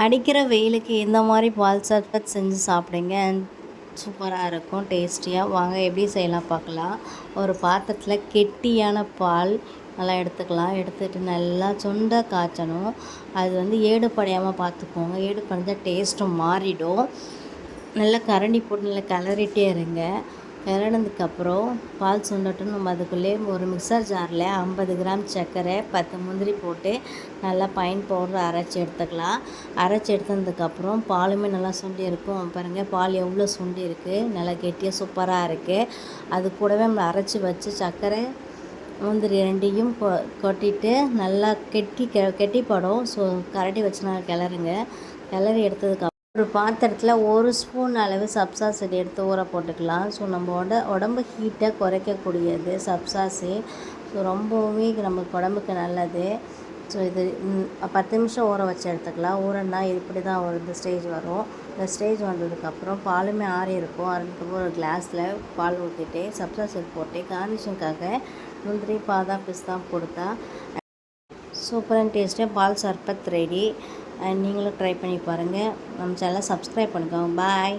அடிக்கிற வெயிலுக்கு இந்த மாதிரி பால் சர்பத் செஞ்சு சாப்பிடுங்க. சூப்பராக இருக்கும் டேஸ்டியாக வாங்க எப்படி செய்யலாம் பார்க்கலாம். ஒரு பாத்திரத்தில் கெட்டியான பால் நல்லா எடுத்துக்கலாம். எடுத்துகிட்டு நல்லா சுண்ட காய்ச்சணும். அது வந்து ஏடு படையாமல் பார்த்துக்கோங்க. ஏடு படைஞ்சால் டேஸ்ட்டும் மாறிடும். நல்லா கரண்டி போட்டு நல்லா கிளறிட்டே இருங்க. கிளறினதுக்கப்புறம் பால் சுண்டட்டும். நம்ம அதுக்குள்ளே ஒரு மிக்சர் ஜாரில் ஐம்பது கிராம் சர்க்கரை பத்து முந்திரி போட்டு நல்லா பைன் பவுடர் அரைச்சி எடுத்துக்கலாம். அரைச்சி எடுத்ததுக்கப்புறம் பாலுமே நல்லா சுண்டி இருக்கும். பாருங்கள் பால் எவ்வளோ சுண்டி இருக்குது நல்லா கெட்டியாக சூப்பராக இருக்குது அது கூடவே நம்ம அரைச்சி வச்சு சர்க்கரை முந்திரி ரெண்டையும் கொ கொட்டிட்டு நல்லா கெட்டி கெ கெட்டிப்படும். ஸோ கரடி வச்சு நான் கிளறுங்க. கிளறி எடுத்ததுக்கு ஒரு பாத்திரத்தில் ஒரு ஸ்பூன் அளவு சப்சா செடி எடுத்து ஊற போட்டுக்கலாம். ஸோ நம்ம உட உடம்பு ஹீட்டை குறைக்கக்கூடியது சப்சாஸு ஸோ ரொம்பவுமே நமக்கு உடம்புக்கு நல்லது. ஸோ இது பத்து நிமிஷம் ஊற வச்சு எடுத்துக்கலாம். ஊறன்னா இப்படி தான் ஒரு இந்த ஸ்டேஜ் வரும். இந்த ஸ்டேஜ் வந்ததுக்கப்புறம் பாலுமே ஆறி இருக்கும். அதுக்கப்புறம் ஒரு கிளாஸில் பால் ஊற்றிட்டு சப்சா செட் போட்டு கார்னிஷனுக்காக முந்திரி பாதாம் பிஸ்தா கொடுத்தா சூப்பரான டேஸ்ட்டு பால் சர்பத் ரெடி நீங்களும் ட்ரை பண்ணி பாருங்கள் நம்ம சேனலை சப்ஸ்கிரைப் பண்ணிக்கோங்க. பாய்